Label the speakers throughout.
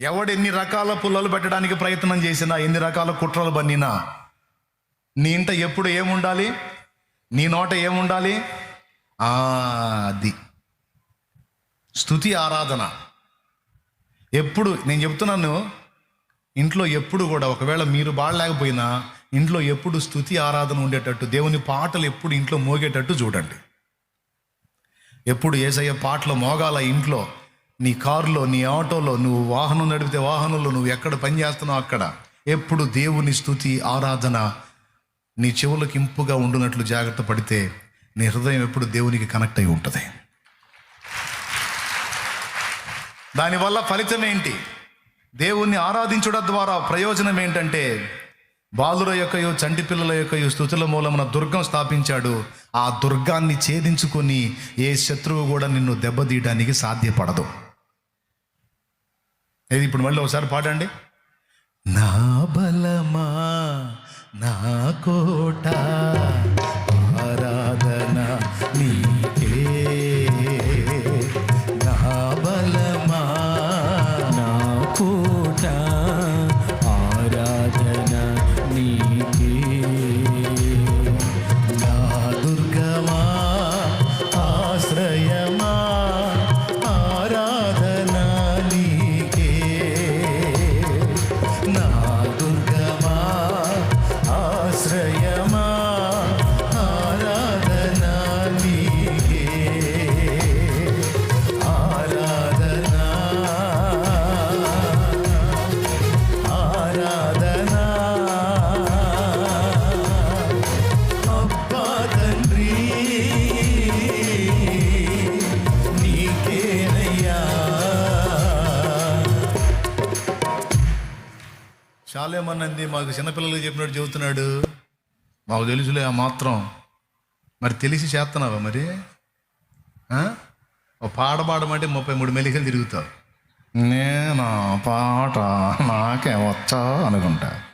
Speaker 1: ఎవడు ఎన్ని రకాల పుల్లలు పెట్టడానికి ప్రయత్నం చేసినా ఎన్ని రకాల కుట్రలు బన్నినా నీ ఇంట ఎప్పుడు ఏముండాలి? నీ నోట ఏముండాలి? ఆ, అది స్థుతి ఆరాధన. ఎప్పుడు నేను చెప్తున్నాను ఇంట్లో ఎప్పుడు కూడా ఒకవేళ మీరు బాడలేకపోయినా ఇంట్లో ఎప్పుడు స్థుతి ఆరాధన ఉండేటట్టు దేవుని పాటలు ఎప్పుడు ఇంట్లో మోగేటట్టు చూడండి. ఎప్పుడు ఏసయ్య పాటలు మోగాల ఇంట్లో నీ కారులో నీ ఆటోలో నువ్వు వాహనం నడిపితే వాహనంలో నువ్వు ఎక్కడ పని చేస్తున్నావు అక్కడ? ఎప్పుడు దేవుని స్థుతి ఆరాధన నీ చెవులకు ఇంపుగా ఉండునట్లు జాగ్రత్త పడితే నీ హృదయం ఎప్పుడు దేవునికి కనెక్ట్ అయి ఉంటుంది. దానివల్ల ఫలితం ఏంటి? దేవుణ్ణి ఆరాధించడం ద్వారా ప్రయోజనం ఏంటంటే బాలుర యొక్కయో చంటి పిల్లల యొక్కయో స్థుతుల మూలమున దుర్గం స్థాపించాడు. ఆ దుర్గాన్ని ఛేదించుకొని ఏ శత్రువు కూడా నిన్ను దెబ్బతీయడానికి సాధ్యపడదు. ఏది ఇప్పుడు మళ్ళీ ఒకసారి పాడండి నా బలమా నా కోట చాలేమన్నంది మాకు చిన్నపిల్లలకి చెప్పినట్టు చెబుతున్నాడు. మాకు తెలుసులే ఆ మాత్రం. మరి తెలిసి చేస్తున్నావా మరి? ఓ పాట పాడమంటే ముప్పై మూడు మెలికలు తిరుగుతావు. నేను పాట నాకే వచ్చా అనుకుంటా.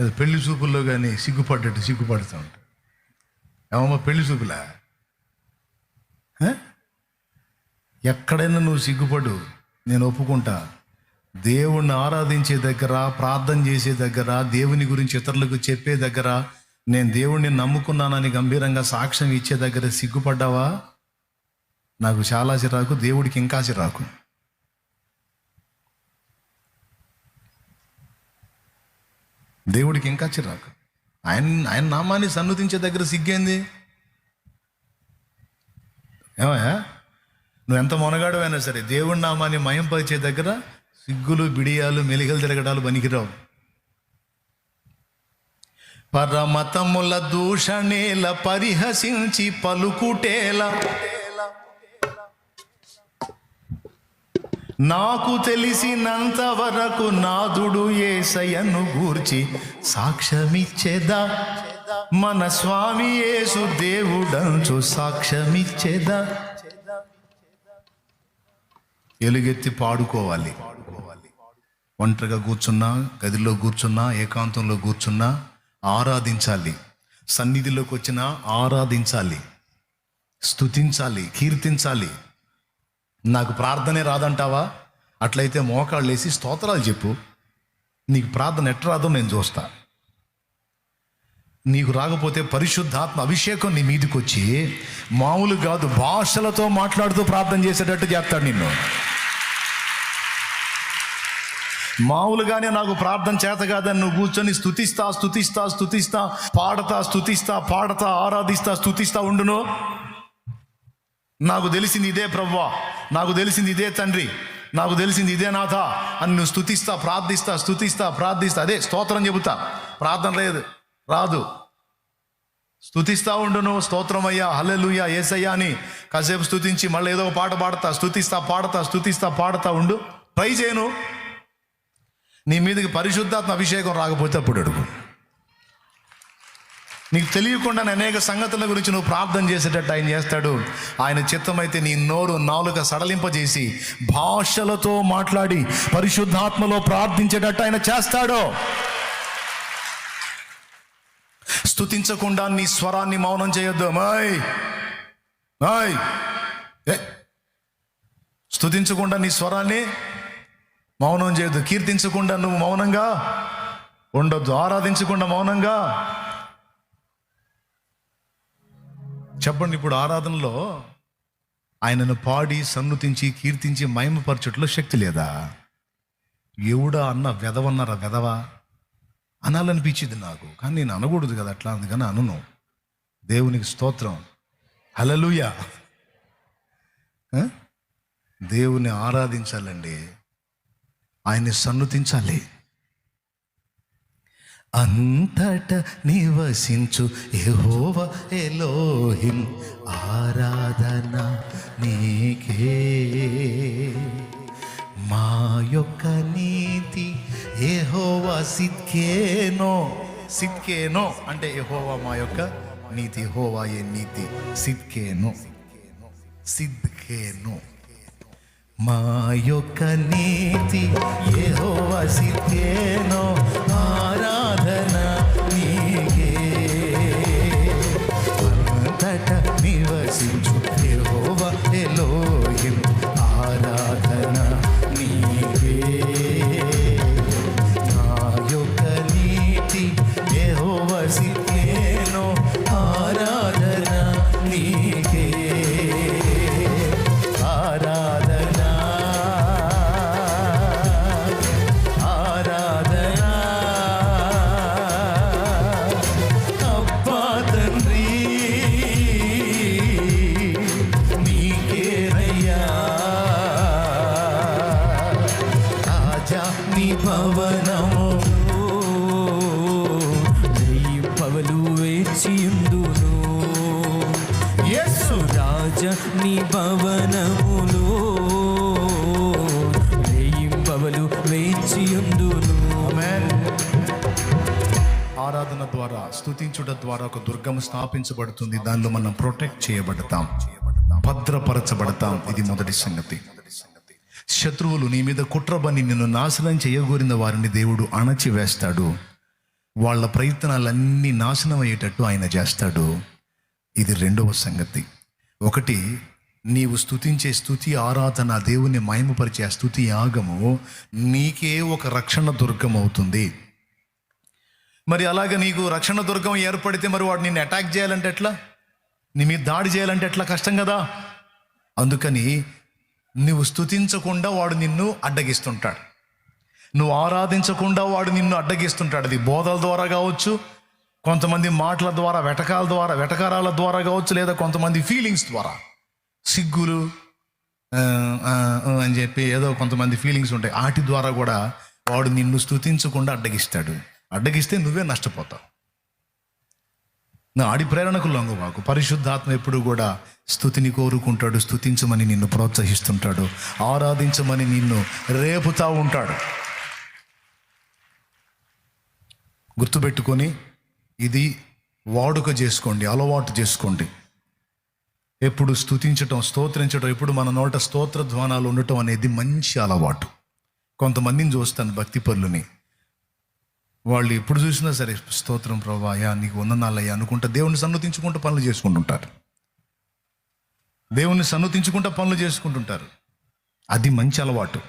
Speaker 1: ఏదో పెళ్ళి చూపుల్లో కానీ సిగ్గుపడ్డట్టు సిగ్గుపడుతూ ఉంటా. ఏమమ్మా పెళ్ళి చూపులా ఆ? ఎక్కడైనా నువ్వు సిగ్గుపడు నేను ఒప్పుకుంటా. దేవుణ్ణి ఆరాధించే దగ్గర ప్రార్థన చేసే దగ్గర దేవుని గురించి ఇతరులకు చెప్పే దగ్గర నేను దేవుణ్ణి నమ్ముకున్నానని గంభీరంగా సాక్ష్యం ఇచ్చే దగ్గర సిగ్గుపడ్డావా? నాకు చాలా చిరాకు దేవుడికి ఇంకా చిరాకు. దేవుడికి ఇంకా చిరాకు. ఆయన ఆయన నామాన్ని సన్నుతించే దగ్గర సిగ్గేంది? ఏమయ్యా? నువ్వు ఎంత మొనగాడవైనా సరే దేవుడి నామాన్ని మయంపరిచే దగ్గర సిగ్గులు బిడియాలు మెలికలు తిరగడాలు పనికిరావు. పరమతముల దూషణేల పరిహసించి పలుకుటేల. నాకు తెలిసినంత వరకు నాదుడు ఏసయ్యను గూర్చి సాక్ష్యమిచ్చేదా? మన స్వామి యేసు దేవుడంచు సాక్ష్యమిచ్చేదా? ఎలుగెత్తి పాడుకోవాలి. ఒంటరిగా కూర్చున్నా గదిలో కూర్చున్నా ఏకాంతంలో కూర్చున్నా ఆరాధించాలి. సన్నిధిలోకి వచ్చినా ఆరాధించాలి. స్తుతించాలి కీర్తించాలి. నాకు ప్రార్థనే రాదంటావా? అట్లయితే మోకాళ్ళు వేసి స్తోత్రాలు చెప్పు. నీకు ప్రార్థన ఎట్ట రాదో నేను చూస్తాను నీకు రాకపోతే పరిశుద్ధాత్మ అభిషేకం నీ మీదకి వచ్చి మామూలు కాదు భాషలతో మాట్లాడుతూ ప్రార్థన చేసేటట్టు చేస్తాడు నిన్ను. మామూలుగానే నాకు ప్రార్థన చేత కాదని నువ్వు కూర్చొని స్థుతిస్తా స్థుతిస్తా స్థుతిస్తా పాడతా స్థుతిస్తా పాడతా ఆరాధిస్తా స్థుతిస్తా ఉండును. నాకు తెలిసింది ఇదే ప్రవ్వా నాకు తెలిసింది ఇదే తండ్రి నాకు తెలిసింది ఇదే నాథ అని నువ్వు స్థుతిస్తా ప్రార్థిస్తా స్థుతిస్తా ప్రార్థిస్తా. అదే స్తోత్రం చెబుతా. ప్రార్థన లేదు రాదు. స్థుతిస్తా ఉండును స్తోత్రమయ్యా హల్లెలూయా ఏసయ్యా అని కాసేపు స్థుతించి మళ్ళీ ఏదో ఒక పాట పాడతా స్థుతిస్తా పాడతా స్థుతిస్తా పాడతా ఉండు. ట్రై చేయను నీ మీదకి పరిశుద్ధాత్మ అభిషేకం రాకపోతే అప్పుడు అడుగు. నీకు తెలియకుండా అనేక సంగతుల గురించి నువ్వు ప్రార్థన చేసేటట్టు ఆయన చేస్తాడు. ఆయన చిత్తమైతే నీ నోరు నాలుక సడలింపజేసి భాషలతో మాట్లాడి పరిశుద్ధాత్మలో ప్రార్థించేటట్టు ఆయన చేస్తాడు. స్తుతించకుండా నీ స్వరాన్ని మౌనం చేయొద్దు. మై మై ఏ! స్తుతించకుండా నీ స్వరాన్ని మౌనం చేయొద్దు. కీర్తించకుండా నువ్వు మౌనంగా ఉండొద్దు. ఆరాధించకుండా మౌనంగా చెప్పండి ఇప్పుడు ఆరాధనలో ఆయనను పాడి సన్నుతించి కీర్తించి మహిమపరచుట్లో శక్తి లేదా? ఎవడా అన్న వెదవన్నారా వెదవా అనాలనిపించింది నాకు. కానీ నేను అనకూడదు కదా అట్లా అందుకని అనను. దేవునికి స్తోత్రం. హలలుయా ఆ? దేవుని ఆరాధించాలండి. ఆయన్ని సన్నుతించాలి. అంతట నివసించు ఎహోవ ఎలోహిం. ఆరాధన నీకే సిద్కేనో సిద్కేనో అంటే యహోవా మా యొక్క నీతి హోవా ఏ నీతి. సిద్కేనో సిద్కేనో. మా యొక్క నీతి యెహోవా సిద్కేనో. మా సురాజ రాజ నీ
Speaker 2: వేచియుందును
Speaker 1: ఆరాధన ద్వారా స్తుతించుట ద్వారా ఒక దుర్గం స్థాపించబడుతుంది. దానిలో మనం ప్రొటెక్ట్ చేయబడతాం. భద్రపరచబడతాం. ఇది మొదటి సంగతి. శత్రువులు నీ మీద కుట్రబని నిన్ను నాశనం చేయగోరిన వారిని దేవుడు అణచివేస్తాడు. వాళ్ళ ప్రయత్నాలన్నీ నాశనం అయ్యేటట్టు ఆయన చేస్తాడు. ఇది రెండవ సంగతి. ఒకటి నీవు స్థుతించే స్థుతి ఆరాధన దేవుని మహిమపరిచే స్థుతి యాగము నీకే ఒక రక్షణ దుర్గం అవుతుంది. మరి అలాగ నీకు రక్షణ దుర్గం ఏర్పడితే మరి వాడు నిన్ను అటాక్ చేయాలంటే ఎట్లా? నీ మీద దాడి చేయాలంటే ఎట్లా కష్టం కదా? అందుకని నువ్వు స్థుతించకుండా వాడు నిన్ను అడ్డగిస్తుంటాడు. నువ్వు ఆరాధించకుండా వాడు నిన్ను అడ్డగిస్తుంటాడు. అది బోధల ద్వారా కావచ్చు కొంతమంది మాటల ద్వారా వెటకాల ద్వారా వెటకారాల ద్వారా కావచ్చు లేదా కొంతమంది ఫీలింగ్స్ ద్వారా. సిగ్గులు అని చెప్పి ఏదో కొంతమంది ఫీలింగ్స్ ఉంటాయి. వాటి ద్వారా కూడా వాడు నిన్ను స్థుతించకుండా అడ్డగిస్తాడు. అడ్డగిస్తే నువ్వే నష్టపోతావు. నా ఆడి ప్రేరణకు లొంగవాకు. పరిశుద్ధాత్మ ఎప్పుడు కూడా స్థుతిని కోరుకుంటాడు స్థుతించమని నిన్ను ప్రోత్సహిస్తుంటాడు ఆరాధించమని నిన్ను రేపుతా ఉంటాడు. గుర్తుపెట్టుకొని ఇది వాడుక చేసుకోండి అలవాటు చేసుకోండి. ఎప్పుడు స్తుతించటం స్తోత్రించటం ఎప్పుడు మన నోట స్తోత్ర ధ్వానాలు ఉండటం అనేది మంచి అలవాటు. కొంతమందిని చూస్తాను భక్తి పనులని వాళ్ళు ఎప్పుడు చూసినా సరే స్తోత్రం ప్రభాయా నీకు వందనాలయ్యా అనుకుంటా దేవుని సన్నతించుకుంటూ పనులు చేసుకుంటుంటారు. దేవుని సన్నతించుకుంటూ పనులు చేసుకుంటుంటారు. అది మంచి అలవాటు.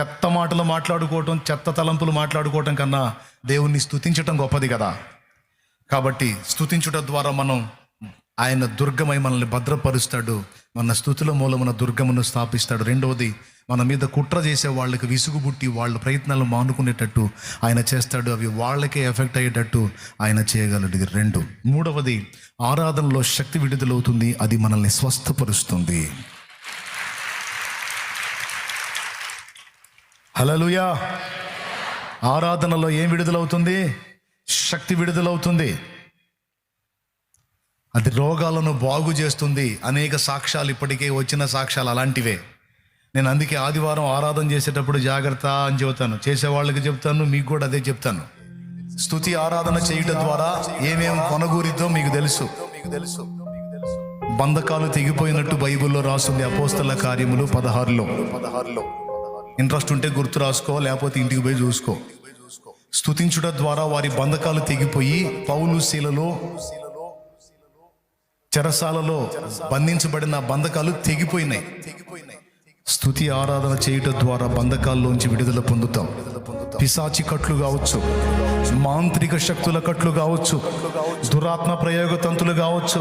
Speaker 1: చెత్త మాటలు మాట్లాడుకోవటం చెత్త తలంపులు మాట్లాడుకోవటం కన్నా దేవుణ్ణి స్తుతించటం గొప్పది కదా. కాబట్టి స్థుతించుట ద్వారా మనం ఆయన దుర్గమై మనల్ని భద్రపరుస్తాడు. మన స్థుతుల మూలమున దుర్గమును స్థాపిస్తాడు. రెండవది మన మీద కుట్ర చేసే వాళ్ళకి విసుగు పుట్టి వాళ్ళ ప్రయత్నాలు మానుకునేటట్టు ఆయన చేస్తాడు. అవి వాళ్ళకే ఎఫెక్ట్ అయ్యేటట్టు ఆయన చేయగలడు. ఇది రెండు మూడవది ఆరాధనలో శక్తి విడుదలవుతుంది. అది మనల్ని స్వస్థపరుస్తుంది. హలలుయా ఆరాధనలో ఏం విడుదలవుతుంది? శక్తి విడుదలవుతుంది. అది రోగాలను బాగు చేస్తుంది. అనేక సాక్ష్యాలు ఇప్పటికే వచ్చిన సాక్ష్యాలు అలాంటివే. నేను అందుకే ఆదివారం ఆరాధన చేసేటప్పుడు జాగ్రత్త అని చెబుతాను. చేసేవాళ్ళకి చెప్తాను మీకు కూడా అదే చెప్తాను స్థుతి ఆరాధన చేయటం ద్వారా ఏమేం కొనగూరిద్దో మీకు తెలుసు. మీకు తెలుసు బంధకాలు తెగిపోయినట్టు బైబిల్లో రాస్తుంది అపోస్తల కార్యములు పదహారులో పదహారులో. ఇంట్రెస్ట్ ఉంటే గుర్తు రాసుకో లేకపోతే ఇంటికి పోయి చూసుకో. స్థుతించుట ద్వారా వారి బంధకాలు తెగిపోయి పౌలు శీలలో చెరసాలలో బంధించబడిన బంధకాలు తెగిపోయినాయి. స్థుతి ఆరాధన చేయుట ద్వారా బంధకాల్లోంచి విడుదల పొందుతాం. పిశాచి కట్లు కావచ్చు మాంత్రిక శక్తుల కట్లు కావచ్చు దురాత్మ ప్రయోగ తంతులు కావచ్చు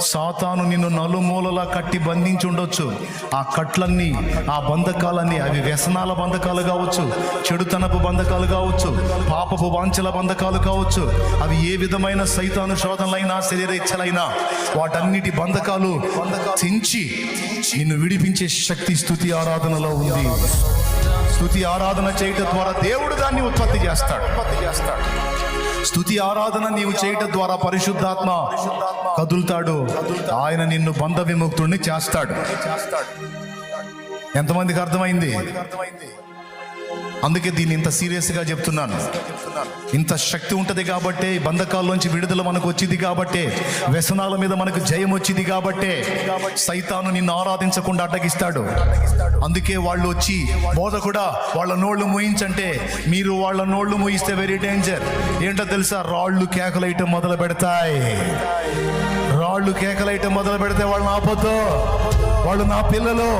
Speaker 1: సాతాను నిన్ను నలుమూలలా కట్టి బంధించి ఉండొచ్చు. ఆ కట్లన్నీ ఆ బంధకాలన్నీ అవి వ్యసనాల బంధకాలు కావచ్చు చెడుతనపు బంధకాలు కావచ్చు పాపపు వాంఛల బంధకాలు కావచ్చు. అవి ఏ విధమైన సైతాను శోధనలైనా శరీరేచ్ఛలైనా వాటన్నిటి బంధకాలు చించి నిన్ను విడిపించే శక్తి స్థుతి ఆరాధనలో ఉంది. స్థుతి ఆరాధన చేయటం ద్వారా దేవుడు దాన్ని ఉత్పత్తి చేస్తాడు. ఉత్పత్తి చేస్తాడు స్థుతి ఆరాధన నీవు చేయటం ద్వారా పరిశుద్ధాత్మ కదులుతాడు. ఆయన నిన్ను బంధ విముక్తుడిని చేస్తాడు. ఎంతమందికి అర్థమైంది? అందుకే దీన్ని ఇంత సీరియస్గా చెప్తున్నాను. ఇంత శక్తి ఉంటుంది కాబట్టే బంధకాల్లోంచి విడుదల మనకు వచ్చింది కాబట్టే వ్యసనాల మీద మనకు జయం వచ్చింది కాబట్టే సైతాను నిన్ను ఆరాధించకుండా అడ్డగిస్తాడు. అందుకే వాళ్ళు వచ్చి బోధ కూడా వాళ్ళ నోళ్ళు మూయించంటే మీరు వాళ్ళ నోళ్ళు మూయిస్తే వెరీ డేంజర్ ఏంటో తెలుసా? రాళ్ళు కేకలేయటం మొదలు పెడతాయి. రాళ్ళు కేకలేయటం మొదలు పెడితే వాళ్ళని ఆపొద్దు వాళ్ళు నా పిల్లలు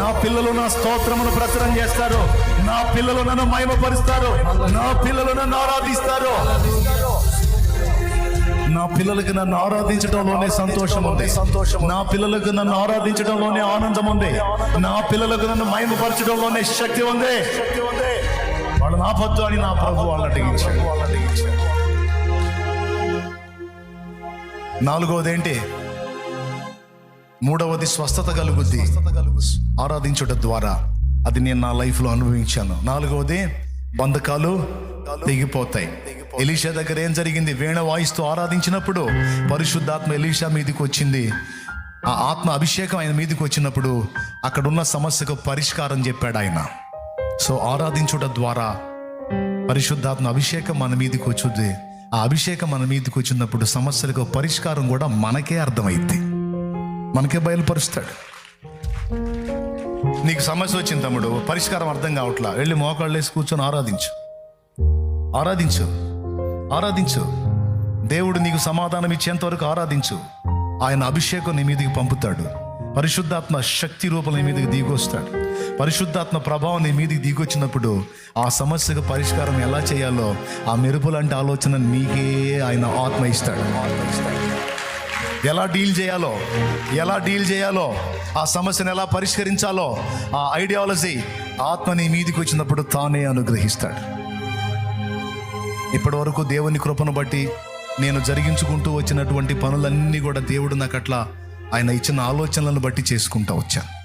Speaker 1: నా పిల్లలు నా స్తోత్రమును ప్రచురం చేస్తారు. నా పిల్లలు నన్ను మహిమపరుస్తారు. నా పిల్లలు నన్ను ఆరాధిస్తారు. నా పిల్లలకి నన్ను ఆరాధించడంలోనే సంతోషం ఉంది. నా పిల్లలకు నన్ను ఆరాధించడంలోనే ఆనందం ఉంది. నా పిల్లలకు నన్ను మహిమపరచడంలోనే శక్తి ఉంది. వాళ్ళు నా పొద్దు అని నా ప్రభు వాళ్ళని నాలుగవది ఏంటి మూడవది స్వస్థత కలుగుద్ది. ఆరాధించుట ద్వారా. అది నేను నా లైఫ్లో అనుభవించాను. నాలుగవది బంధకాలు దిగిపోతాయి ఎలీషా దగ్గర ఏం జరిగింది? వీణ వాయిస్తూ ఆరాధించినప్పుడు పరిశుద్ధాత్మ ఎలీషా మీదకి వచ్చింది. ఆ ఆత్మ అభిషేకం ఆయన మీదకి వచ్చినప్పుడు అక్కడున్న సమస్యకు పరిష్కారం చెప్పాడు ఆయన. సో ఆరాధించుట ద్వారా పరిశుద్ధాత్మ అభిషేకం మన మీదకి వచ్చింది. ఆ అభిషేకం మన మీదకి వచ్చినప్పుడు సమస్యలకు పరిష్కారం కూడా మనకే అర్థమైద్ది. మనకే బయలుపరుస్తాడు. నీకు సమస్య వచ్చింది తమ్ముడు పరిష్కారం అర్థం కావట్లా. వెళ్ళి మోకాళ్ళు వేసి కూర్చొని ఆరాధించు. ఆరాధించు. ఆరాధించు. దేవుడు నీకు సమాధానం ఇచ్చేంత వరకు ఆరాధించు. ఆయన అభిషేకం నీ మీదకి పంపుతాడు. పరిశుద్ధాత్మ శక్తి రూపం నీ మీదకి దిగొస్తాడు పరిశుద్ధాత్మ ప్రభావం నీ మీదకి దిగొచ్చినప్పుడు ఆ సమస్యకు పరిష్కారం ఎలా చేయాలో ఆ మెరుపు లాంటి ఆలోచన నీకే ఆయన ఆత్మ ఇస్తాడు ఆత్మ ఇస్తాడు. ఎలా డీల్ చేయాలో ఎలా డీల్ చేయాలో ఆ సమస్యను ఎలా పరిష్కరించాలో ఆ ఐడియాలజీ ఆత్మని మీదికి వచ్చినప్పుడు తానే అనుగ్రహిస్తాడు. ఇప్పటి వరకు దేవుని కృపను బట్టి నేను జరిగించుకుంటూ వచ్చినటువంటి పనులన్నీ కూడా దేవుడు నాకు అట్లా ఆయన ఇచ్చిన ఆలోచనలను బట్టి చేసుకుంటూ వచ్చాను.